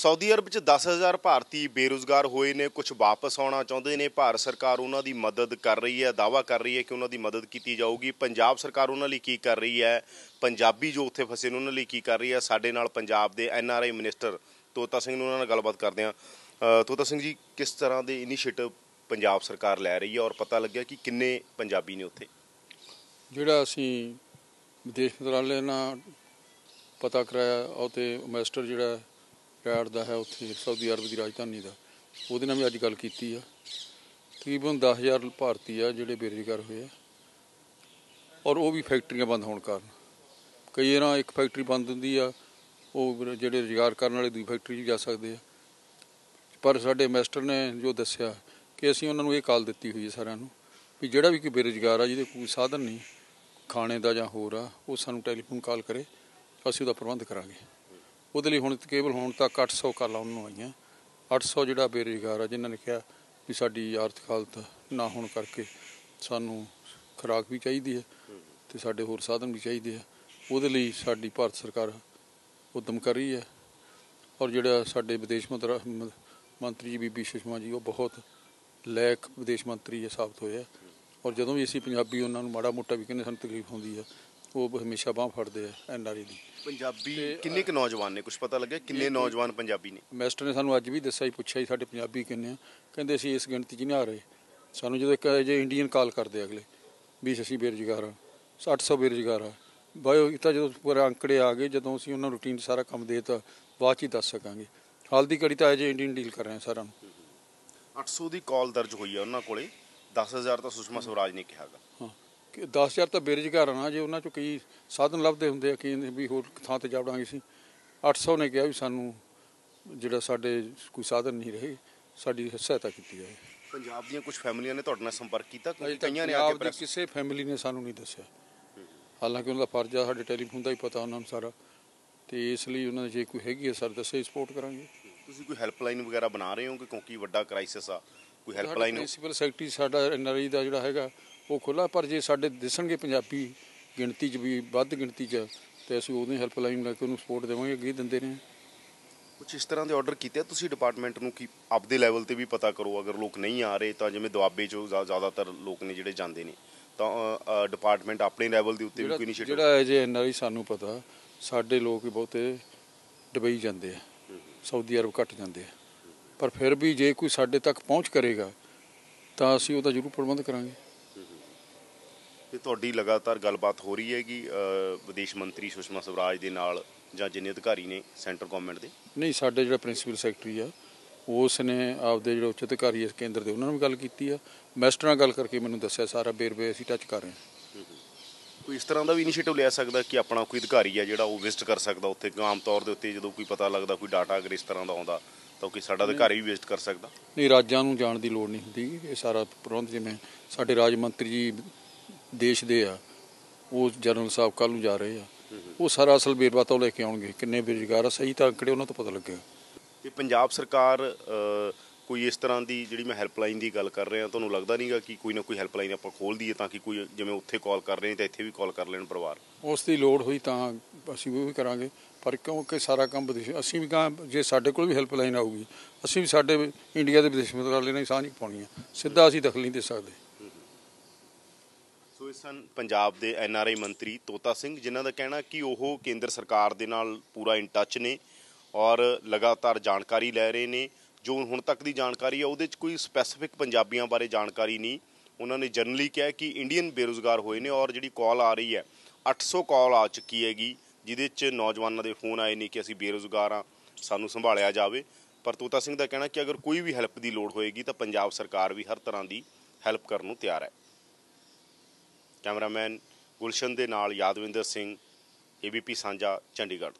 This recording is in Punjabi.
ਸਾਊਦੀ ਅਰਬ 'ਚ 10000 ਭਾਰਤੀ ਬੇਰੁਜ਼ਗਾਰ ਹੋਏ ਨੇ ਕੁਝ ਵਾਪਸ ਆਉਣਾ ਚਾਹੁੰਦੇ ਨੇ। ਭਾਰਤ ਸਰਕਾਰ ਉਹਨਾਂ ਦੀ ਮਦਦ ਕਰ ਰਹੀ ਹੈ ਦਾਵਾ ਕਰ ਰਹੀ ਹੈ ਕਿ ਉਹਨਾਂ ਦੀ ਮਦਦ ਕੀਤੀ ਜਾਊਗੀ। ਪੰਜਾਬ ਸਰਕਾਰ ਉਹਨਾਂ ਲਈ ਕੀ ਕਰ ਰਹੀ ਹੈ? ਪੰਜਾਬੀ ਜੋ ਉੱਥੇ ਫਸੇ ਨੇ, ਉਹਨਾਂ ਲਈ ਕੀ ਕਰ ਰਹੀ ਹੈ? ਸਾਡੇ ਨਾਲ ਪੰਜਾਬ ਦੇ N R I minister Tota Singh ਨੂੰ ਉਹਨਾਂ ਨਾਲ ਗੱਲਬਾਤ ਕਰਦੇ ਹਾਂ। ਤੋਤਾ ਸਿੰਘ ਜੀ, ਕਿਸ ਤਰ੍ਹਾਂ ਦੇ ਇਨੀਸ਼ੀਏਟਿਵ ਪੰਜਾਬ ਸਰਕਾਰ ਲੈ ਰਹੀ ਹੈ ਔਰ ਪਤਾ ਲੱਗਿਆ ਕਿ ਕਿੰਨੇ ਪੰਜਾਬੀ ਨੇ ਉੱਥੇ? ਜਿਹੜਾ ਅਸੀਂ ਵਿਦੇਸ਼ ਮੰਤਰਾਲੇ ਨਾਲ ਪਤਾ ਕਰਾਇਆ, ਉਹ ਤੇ ਮਾਸਟਰ ਜਿਹੜਾ ਰਿਆੜ ਦਾ ਹੈ ਉੱਥੇ ਸਾਊਦੀ ਅਰਬ ਦੀ ਰਾਜਧਾਨੀ ਦਾ। ਉਹਦੇ ਨਾਲ ਵੀ ਅੱਜ ਗੱਲ ਕੀਤੀ ਆ। ਤਕਰੀਬਨ 10000 ਭਾਰਤੀ ਆ ਜਿਹੜੇ ਬੇਰੁਜ਼ਗਾਰ ਹੋਏ ਆ। ਔਰ ਉਹ ਵੀ ਫੈਕਟਰੀਆਂ ਬੰਦ ਹੋਣ ਕਾਰਨ। ਕਈ ਵਾਰ ਇੱਕ ਫੈਕਟਰੀ ਬੰਦ ਹੁੰਦੀ ਆ, ਉਹ ਜਿਹੜੇ ਰੁਜ਼ਗਾਰ ਕਰਨ ਵਾਲੇ ਦੂਜੀ ਫੈਕਟਰੀ 'ਚ ਜਾ ਸਕਦੇ ਆ। ਪਰ ਸਾਡੇ ਮਾਸਟਰ ਨੇ ਜੋ ਦੱਸਿਆ ਕਿ ਅਸੀਂ ਉਹਨਾਂ ਨੂੰ ਇਹ ਕਾਲ ਦਿੱਤੀ ਹੋਈ ਹੈ ਸਾਰਿਆਂ ਨੂੰ ਵੀ ਜਿਹੜਾ ਵੀ ਕੋਈ ਬੇਰੁਜ਼ਗਾਰ ਆ, ਜਿਹਦੇ ਕੋਈ ਸਾਧਨ ਨਹੀਂ, ਖਾਣੇ ਦਾ ਜਾਂ ਹੋਰ ਆ, ਉਹ ਸਾਨੂੰ ਟੈਲੀਫੋਨ ਕਾਲ ਕਰੇ, ਅਸੀਂ ਉਹਦਾ ਪ੍ਰਬੰਧ ਕਰਾਂਗੇ। ਉਹਦੇ ਲਈ ਹੁਣ ਕੇਵਲ ਹੁਣ ਤੱਕ 800 ਕਾਲਾਂ ਉਹਨਾਂ ਨੂੰ ਆਈਆਂ 800 ਜਿਹੜਾ ਬੇਰੁਜ਼ਗਾਰ ਆ, ਜਿਨ੍ਹਾਂ ਨੇ ਕਿਹਾ ਵੀ ਸਾਡੀ ਆਰਥਿਕ ਹਾਲਤ ਨਾ ਹੋਣ ਕਰਕੇ ਸਾਨੂੰ ਖੁਰਾਕ ਵੀ ਚਾਹੀਦੀ ਹੈ ਤੇ ਸਾਡੇ ਹੋਰ ਸਾਧਨ ਵੀ ਚਾਹੀਦੇ ਆ। ਉਹਦੇ ਲਈ ਸਾਡੀ ਭਾਰਤ ਸਰਕਾਰ ਉਦਮ ਕਰ ਰਹੀ ਹੈ। ਔਰ ਜਿਹੜਾ ਸਾਡੇ ਵਿਦੇਸ਼ ਮੰਤਰਾ, ਮੰਤਰੀ ਜੀ ਬੀਬੀ ਸ਼ਸ਼ਮਾ ਜੀ, ਉਹ ਬਹੁਤ ਲੈਕ ਵਿਦੇਸ਼ ਮੰਤਰੀ ਹੈ ਸਾਬਤ ਹੋਇਆ ਔਰ ਜਦੋਂ ਵੀ ਅਸੀਂ ਪੰਜਾਬੀ ਉਹਨਾਂ ਨੂੰ ਮਾੜਾ ਮੋਟਾ ਵੀ ਕਹਿੰਦੇ ਸਾਨੂੰ ਤਕਲੀਫ ਹੁੰਦੀ ਹੈ ਉਹ ਹਮੇਸ਼ਾ ਬਾਹ ਫੜਦੇ ਆ ਐਨਆਰਈ ਦੀ। ਪੰਜਾਬੀ ਕਿੰਨੇ ਕੁ ਨੌਜਵਾਨ ਨੇ? ਕੁਝ ਪਤਾ ਲੱਗਿਆ? ਕਿੰਨੇ ਨੌਜਵਾਨ ਪੰਜਾਬੀ ਨੇ? ਮਾਸਟਰ ਨੇ ਸਾਨੂੰ ਅੱਜ ਵੀ ਦੱਸਿਆ ਹੀ ਪੁੱਛਿਆ ਹੀ ਸਾਡੇ ਪੰਜਾਬੀ ਕਿੰਨੇ ਆ। ਕਹਿੰਦੇ ਅਸੀਂ ਇਸ ਗਿਣਤੀ 'ਚ ਨਹੀਂ ਆ ਰਹੇ। ਸਾਨੂੰ ਜਦੋਂ ਇੱਕ ਜੇ ਇੰਡੀਅਨ ਕਾਲ ਕਰਦੇ ਅਗਲੇ ਵੀ ਅਸੀਂ ਬੇਰੁਜ਼ਗਾਰ ਆ 800 ਬੇਰੁਜ਼ਗਾਰ ਆ। ਬਾਇਓ ਇਹ ਤਾਂ ਜਦੋਂ ਪੂਰੇ ਅੰਕੜੇ ਆ ਗਏ ਜਦੋਂ ਅਸੀਂ ਉਹਨਾਂ ਨੂੰ ਰੂਟੀਨ ਸਾਰਾ ਕੰਮ ਦੇਤਾ ਬਾਅਦ 'ਚ ਹੀ ਦੱਸ ਸਕਾਂਗੇ। ਹਾਲ ਦੀ ਘੜੀ ਤਾਂ ਅਜੇ ਇੰਡੀਅਨ ਡੀਲ ਕਰ ਰਹੇ ਆ ਸਾਰਿਆਂ ਨੂੰ। 800 ਦੀ ਕਾਲ ਦਰਜ ਹੋਈ ਹੈ ਉਹਨਾਂ ਕੋਲੇ। 10000 ਤਾਂ ਸੁਸ਼ਮਾ ਸਵਰਾਜ ਨੇ ਕਿਹਾਗਾ ਹਾਂ। 10000 ਤਾਂ ਬੇਰੁਜ਼ਗਾਰ ਆ ਨਾ ਜੇ ਉਹਨਾਂ ਚੋਂ ਕਈ ਸਾਧਨ ਲੱਭਦੇ ਹੁੰਦੇ ਆ ਕਿ ਵੀ ਹੋਰ ਥਾਂ ਤੇ ਜਾਵੜਾਂਗੇ ਸੀ 800 ਨੇ ਕਿਹਾ ਵੀ ਸਾਨੂੰ ਜਿਹੜਾ ਸਾਡੇ ਕੋਈ ਸਾਧਨ ਨਹੀਂ ਰਹੇ ਸਾਡੀ ਸਹਾਇਤਾ ਕੀਤੀ ਜਾਏ ਪੰਜਾਬ ਦੀਆਂ ਕੁਝ ਫੈਮਲੀਆਂ ਨੇ ਤੁਹਾਡੇ ਨਾਲ ਸੰਪਰਕ ਕੀਤਾ? ਕਿਉਂਕਿ ਕਈਆਂ ਨੇ ਆ ਕੇ ਦੀ ਕਿਸੇ ਫੈਮਿਲੀ ਨੇ ਸਾਨੂੰ ਨਹੀਂ ਦੱਸਿਆ। ਹਾਲਾਂਕਿ ਉਹਨਾਂ ਦਾ ਫਰਜ਼ ਆ ਸਾਡੇ ਟੈਲੀਫੋਨ ਦਾ ਹੀ ਪਤਾ ਉਹਨਾਂ ਨੂੰ ਸਾਰਾ। ਤੇ ਇਸ ਲਈ ਉਹਨਾਂ ਨੇ ਜੇ ਕੋਈ ਹੈਗੀ ਹੈ ਸਰ ਦੱਸੇ ਸਪੋਰਟ ਕਰਾਂਗੇ। ਤੁਸੀਂ ਕੋਈ ਹੈਲਪਲਾਈਨ ਵਗੈਰਾ ਬਣਾ ਰਹੇ ਹੋ ਕਿ ਕਿਉਂਕਿ ਵੱਡਾ ਕ੍ਰਾਈਸਿਸ ਆ ਕੋਈ ਹੈਲਪਲਾਈਨ ਪ੍ਰਿੰਸੀਪਲ ਸੈਕਟਰੀ ਸਾਡਾ ਐਨਆਰਆਈ ਦਾ ਜਿਹੜਾ ਹੈਗਾ ਉਹ ਖੁੱਲਾ ਪਰ ਜੇ ਸਾਡੇ ਦਿਸਣਗੇ ਪੰਜਾਬੀ ਗਿਣਤੀ 'ਚ ਵੀ ਵੱਧ ਗਿਣਤੀ 'ਚ ਤੇ ਅਸੀਂ ਉਹਦੀ ਹੈਲਪਲਾਈਨ ਲੈ ਕੇ ਉਹਨੂੰ ਸਪੋਰਟ ਦੇਵਾਂਗੇ ਅੱਗੇ ਦਿੰਦੇ ਰਹੇ। ਕੁਝ ਇਸ ਤਰ੍ਹਾਂ ਦੇ ਆਰਡਰ ਕੀਤੇ ਤੁਸੀਂ ਡਿਪਾਰਟਮੈਂਟ ਨੂੰ ਕਿ ਆਪਦੇ ਲੈਵਲ ਤੇ ਵੀ ਪਤਾ ਕਰੋ ਅਗਰ ਲੋਕ ਨਹੀਂ ਆ ਰਹੇ ਤਾਂ ਜਿਵੇਂ ਦੁਆਬੇ ਚੋਂ ਜ਼ਿਆ- ਜ਼ਿਆਦਾਤਰ ਲੋਕ ਨੇ ਜਿਹੜੇ ਜਾਂਦੇ ਨੇ ਤਾਂ ਡਿਪਾਰਟਮੈਂਟ ਆਪਣੇ ਲੈਵਲ ਦੇ ਉੱਤੇ ਵੀ ਕੋਈ ਇਨੀਸ਼ੀਏਟਿਵ ਜਿਹੜਾ ਹੈ ਜੇ ਐਨਆਰਆਈ ਸਾਨੂੰ ਪਤਾ ਸਾਡੇ ਲੋਕ ਹੀ ਬਹੁਤੇ ਦੁਬਈ ਜਾਂਦੇ ਆ ਸਾਊਦੀ ਅਰਬ ਘੱਟ ਜਾਂਦੇ ਆ। ਪਰ ਫਿਰ ਵੀ ਜੇ ਕੋਈ ਸਾਡੇ ਤੱਕ ਪਹੁੰਚ ਕਰੇਗਾ ਤਾਂ ਅਸੀਂ ਉਹਦਾ ਜ਼ਰੂਰ ਪ੍ਰਬੰਧ ਕਰਾਂਗੇ। ਤੇ ਤੁਹਾਡੀ ਲਗਾਤਾਰ ਗੱਲਬਾਤ ਹੋ ਰਹੀ ਹੈਗੀ ਵਿਦੇਸ਼ ਮੰਤਰੀ ਸੁਸ਼ਮਾ ਸਵਰਾਜ ਦੇ ਨਾਲ ਜਾਂ ਜਿੰਨੇ ਅਧਿਕਾਰੀ ਨੇ ਸੈਂਟਰ ਗਵਰਨਮੈਂਟ ਦੇ? ਨਹੀਂ ਸਾਡੇ ਜਿਹੜਾ ਪ੍ਰਿੰਸੀਪਲ ਸੈਕਟਰੀ ਆ ਉਸ ਨੇ ਆਪਦੇ ਜਿਹੜੇ ਉੱਚ ਅਧਿਕਾਰੀ ਇਸ ਕੇਂਦਰ ਦੇ ਉਹਨਾਂ ਨਾਲ ਵੀ ਗੱਲ ਕੀਤੀ ਆ। ਮਾਸਟਰ ਨਾਲ ਗੱਲ ਕਰਕੇ ਮੈਨੂੰ ਦੱਸਿਆ ਸਾਰਾ ਬੇਰਵੇ ਅਸੀਂ ਟੱਚ ਕਰ ਰਹੇ ਹਾਂ। ਕੋਈ ਇਸ ਤਰ੍ਹਾਂ ਦਾ ਵੀ ਇਨੀਸ਼ੀਏਟਿਵ ਲਿਆ ਸਕਦਾ ਕਿ ਆਪਣਾ ਕੋਈ ਅਧਿਕਾਰੀ ਆ ਜਿਹੜਾ ਉਹ ਵਿਜ਼ਿਟ ਕਰ ਸਕਦਾ ਉੱਥੇ ਆਮ ਤੌਰ ਦੇ ਉੱਤੇ ਜਦੋਂ ਕੋਈ ਪਤਾ ਲੱਗਦਾ ਕੋਈ ਡਾਟਾ ਅਗਰ ਇਸ ਤਰ੍ਹਾਂ ਦਾ ਆਉਂਦਾ ਤਾਂ ਕੋਈ ਸਾਡਾ ਅਧਿਕਾਰੀ ਵੀ ਵਿਜ਼ਿਟ ਕਰ ਸਕਦਾ? ਨਹੀਂ ਰਾਜਾਂ ਨੂੰ ਜਾਣ ਦੀ ਲੋੜ ਨਹੀਂ ਹੁੰਦੀ ਇਹ ਸਾਰਾ ਪ੍ਰਬੰਧ ਜਿਵੇਂ ਸਾਡੇ ਰਾਜ ਮੰਤਰੀ ਜੀ ਦੇਸ਼ ਦੇ ਆ ਉਹ ਜਨਰਲ ਸਾਹਿਬ ਕੱਲ ਨੂੰ ਜਾ ਰਹੇ ਆ। ਉਹ ਸਾਰਾ ਅਸਲ ਵੇਰਵਾ ਤਾਂ ਲੈ ਕੇ ਆਉਣਗੇ ਕਿੰਨੇ ਬੇਰੁਜ਼ਗਾਰ ਆ ਸਹੀ ਤਾਂ ਅੰਕੜੇ ਉਹਨਾਂ ਤੋਂ ਪਤਾ ਲੱਗੇਗਾ ਤੇ ਪੰਜਾਬ ਸਰਕਾਰ ਕੋਈ ਇਸ ਤਰ੍ਹਾਂ ਦੀ ਜਿਹੜੀ ਮੈਂ ਹੈਲਪਲਾਈਨ ਦੀ ਗੱਲ ਕਰ ਰਿਹਾ ਤੁਹਾਨੂੰ ਲੱਗਦਾ ਨਹੀਂਗਾ ਕਿ ਕੋਈ ਨਾ ਕੋਈ ਹੈਲਪਲਾਈਨ ਆਪਾਂ ਖੋਲ ਦਈਏ ਤਾਂ ਕਿ ਕੋਈ ਜਿਵੇਂ ਉੱਥੇ ਕਾਲ ਕਰ ਰਹੇ ਤਾਂ ਇੱਥੇ ਵੀ ਕਾਲ ਕਰ ਲੈਣ ਪਰਿਵਾਰ? ਉਸ ਦੀ ਲੋੜ ਹੋਈ ਤਾਂ ਅਸੀਂ ਉਹ ਵੀ ਕਰਾਂਗੇ ਪਰ ਕਿਉਂਕਿ ਸਾਰਾ ਕੰਮ ਵਿਦੇਸ਼ ਅਸੀਂ ਵੀ ਕਹਾਂ ਜੇ ਸਾਡੇ ਕੋਲ ਵੀ ਹੈਲਪਲਾਈਨ ਆਊਗੀ ਅਸੀਂ ਵੀ ਸਾਡੇ ਇੰਡੀਆ ਦੇ ਵਿਦੇਸ਼ ਮੰਤਰਾਲੇ ਨਾਲ ਹੀ ਸਾਂਝ ਪਾਉਣੀ ਆ ਸਿੱਧਾ ਅਸੀਂ ਦਖਲ ਨਹੀਂ ਦੇ ਸਕਦੇ। ਸੋ ਸਨ ਪੰਜਾਬ ਦੇ ਐਨ ਆਰ ਆਈ ਮੰਤਰੀ ਤੋਤਾ ਸਿੰਘ, ਜਿਨ੍ਹਾਂ ਦਾ ਕਹਿਣਾ ਕਿ ਉਹ ਕੇਂਦਰ ਸਰਕਾਰ ਦੇ ਨਾਲ ਪੂਰਾ ਇਨ ਟੱਚ ਨੇ ਔਰ ਲਗਾਤਾਰ ਜਾਣਕਾਰੀ ਲੈ ਰਹੇ ਨੇ। ਜੋ ਹੁਣ ਤੱਕ ਦੀ ਜਾਣਕਾਰੀ ਹੈ, ਉਹਦੇ 'ਚ ਕੋਈ ਸਪੈਸੀਫਿਕ ਪੰਜਾਬੀਆਂ ਬਾਰੇ ਜਾਣਕਾਰੀ ਨਹੀਂ। ਉਹਨਾਂ ਨੇ ਜਨਰਲੀ ਕਿਹਾ ਕਿ ਇੰਡੀਅਨ ਬੇਰੁਜ਼ਗਾਰ ਹੋਏ ਨੇ ਔਰ ਜਿਹੜੀ ਕਾਲ ਆ ਰਹੀ ਹੈ 800 ਕਾਲ ਆ ਚੁੱਕੀ ਹੈਗੀ, ਜਿਹਦੇ 'ਚ ਨੌਜਵਾਨਾਂ ਦੇ ਫੋਨ ਆਏ ਨੇ ਕਿ ਅਸੀਂ ਬੇਰੁਜ਼ਗਾਰ ਆ ਸਾਨੂੰ ਸੰਭਾਲਿਆ ਜਾਵੇ। ਪਰ ਤੋਤਾ ਸਿੰਘ ਦਾ ਕਹਿਣਾ ਕਿ ਅਗਰ ਕੋਈ ਵੀ ਹੈਲਪ ਦੀ ਲੋੜ ਹੋਏਗੀ, ਤਾਂ ਪੰਜਾਬ ਸਰਕਾਰ ਵੀ ਹਰ ਤਰ੍ਹਾਂ ਦੀ ਹੈਲਪ ਕਰਨ ਨੂੰ ਤਿਆਰ ਹੈ। ਕੈਮਰਾਮੈਨ ਗੁਲਸ਼ਨ ਦੇ ਨਾਲ ਯਾਦਵਿੰਦਰ ਸਿੰਘ ਏਬੀਪੀ ਸਾਂਝਾ ਚੰਡੀਗੜ੍ਹ।